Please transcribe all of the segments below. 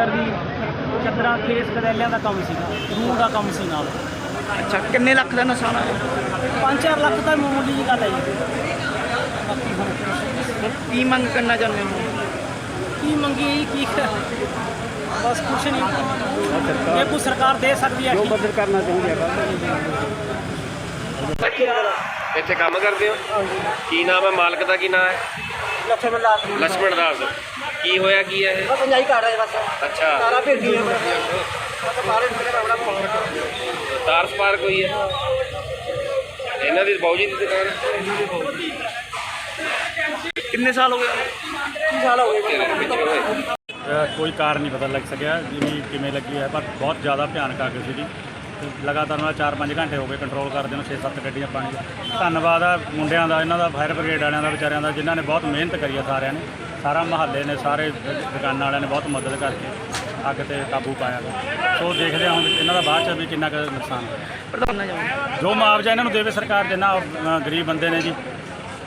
15 case ਕਦੈਲਿਆਂ ਦਾ ਕੰਮ ਸੀਗਾ ਰੂਹ ਦਾ ਕੰਮ ਸੀ ਨਾਲ। ਅੱਛਾ ਕਿੰਨੇ ਲੱਖ ਦਾ ਨੁਕਸਾਨ ਹੋਇਆ? 5-4 ਲੱਖ ਤਾਂ ਮਾਮੂਲੀ ਜੀ ਗੱਲ ਹੈ ਜੀ। ਬਾਕੀ ਹੁਣ ਕੀ ਮੰਗ ਕਰਨਾ ਚਾਹੁੰਦੇ ਹੋ? ਕੀ ਮੰਗੀ ਜੀ ਕੀ ਬਸ ਕੁਛ ਨਹੀਂ। ਇਹ ਕੋਈ ਸਰਕਾਰ ਦੇ ਸਕਦੀ ਹੈ ਠੀਕ। ਮਦਦ ਕਰਨਾ ਚਾਹੁੰਦੇ ਆ ਇੱਥੇ ਕੰਮ ਕਰਦੇ ਹੋ? ਕੀ ਨਾਮ ਹੈ? ਮਾਲਕ ਦਾ ਕੀ ਨਾਮ ਹੈ? ਲక్ష్ਮਣ ਦਾਸ। ਕੀ ਹੋਇਆ ਕੀ ਹੈ ਇਹ? ਪੰਜਾਈ ਕਰ ਰਹੇ ਬਸ। ਅੱਛਾ। ਸਾਰਾ ਭੇਜ ਗਿਆ ਬਸ। ਬਸ ਬਾਹਰ ਨਿਕਲ ਆਪਣਾ ਪਾਉਣਾ ਤਾਰ ਸਪਾਰਕ ਹੋਈ ਹੈ? ਇਹਨਾਂ ਦੀ ਬਾਉਜੀ ਦੀ ਦੁਕਾਨ ਹੈ। ਕਿੰਨੇ ਸਾਲ ਹੋ ਗਏ? ਸਾਲ ਹੋ ਗਏ। ਕੋਈ ਕਾਰ ਨਹੀਂ ਪਤਾ ਲੱਗ ਸਕਿਆ ਜਿਵੇਂ ਕਿਵੇਂ ਲੱਗੀ ਹੈ ਪਰ ਬਹੁਤ ਜ਼ਿਆਦਾ ਭਿਆਨਕ ਅੱਗ ਸੀਗੀ। ਲਗਾਤਾਰ ਨਾਲ 4-5 ਘੰਟੇ ਹੋ ਗਏ ਕੰਟਰੋਲ ਕਰਦੇ ਨੂੰ 6-7 ਗੱਡੀਆਂ ਪਾਣੀ। ਧੰਨਵਾਦ ਆ ਮੁੰਡਿਆਂ ਦਾ ਇਹਨਾਂ ਦਾ ਫਾਇਰ ਬ੍ਰਿਗੇਡ ਵਾਲਿਆਂ ਦਾ ਵਿਚਾਰਿਆਂ ਦਾ ਜਿਨ੍ਹਾਂ ਨੇ ਬਹੁਤ ਮਿਹਨਤ ਕਰੀ ਆ ਸਾਰਿਆਂ ਨੇ। ਸਾਰਾ ਮਹੱਲੇ ਨੇ ਸਾਰੇ ਦੁਕਾਨਾਂ ਵਾਲਿਆਂ ਨੇ ਬਹੁਤ ਮਦਦ ਕਰਕੇ ਅੱਗ ਤੇ ਕਾਬੂ ਪਾਇਆ ਵਾ। ਸੋ ਦੇਖਦੇ ਹਾਂ ਹੁਣ ਇਹਨਾਂ ਦਾ ਬਾਅਦ ਚ ਵੀ ਕਿੰਨਾ ਕੁ ਨੁਕਸਾਨ ਹੋਇਆ। ਪ੍ਰਧਾਨ ਚਾਹੁੰਦੇ ਜੋ ਮੁਆਵਜ਼ਾ ਇਹਨਾਂ ਨੂੰ ਦੇਵੇ ਸਰਕਾਰ ਜਿੰਨਾ ਗਰੀਬ ਬੰਦੇ ਨੇ ਜੀ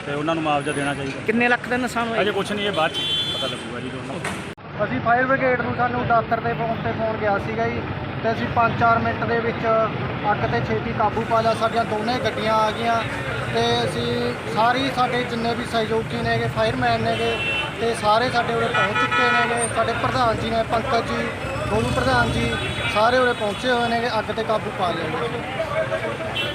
ਤੇ ਉਹਨਾਂ ਨੂੰ ਮੁਆਵਜ਼ਾ ਦੇਣਾ ਚਾਹੀਦਾ। ਕਿੰਨੇ ਲੱਖ ਦਾ ਨੁਕਸਾਨ ਹੋਇਆ ਅਜੇ ਕੁਝ ਨਹੀਂ ਇਹ ਬਾਅਦ ਚ ਪਤਾ ਲੱਗੂਗਾ ਜੀ ਦੋਨੋਂ ਅਸੀਂ ਫਾਇਰ ਬ੍ਰਿਗੇਡ ਨੂੰ ਸਾਨੂੰ ਦਾਤਰ ਦੇ ਫੋਨ ਤੇ ਫੋਨ ਗਿਆ ਸੀਗਾ ਜੀ। ਤੇ ਅਸੀਂ 5-4 ਮਿੰਟ ਦੇ ਵਿੱਚ ਅੱਗ ਤੇ ਛੇਤੀ ਕਾਬੂ ਪਾ ਲਿਆ। ਸਾਡੀਆਂ ਦੋਨੇ ਗੱਡੀਆਂ ਆ ਗਈਆਂ ਤੇ ਅਸੀਂ ਸਾਰੀ ਸਾਡੇ ਜਿੰਨੇ ਵੀ ਸਹਿਯੋਗੀ ਨੇਗੇ ਫਾਇਰਮੈਨ ਨੇਗੇ ਤੇ ਸਾਰੇ ਸਾਡੇ ਉਰੇ ਪਹੁੰਚ ਚੁੱਕੇ ਨੇਗੇ। ਸਾਡੇ ਪ੍ਰਧਾਨ ਜੀ ਨੇ, ਪੰਕਜ ਜੀ, ਗੋਲੂ ਪ੍ਰਧਾਨ ਜੀ, ਸਾਰੇ ਉਰੇ ਪਹੁੰਚੇ ਹੋਏ ਨੇਗੇ, ਅੱਗ ਤੇ ਕਾਬੂ ਪਾ ਲਿਆ।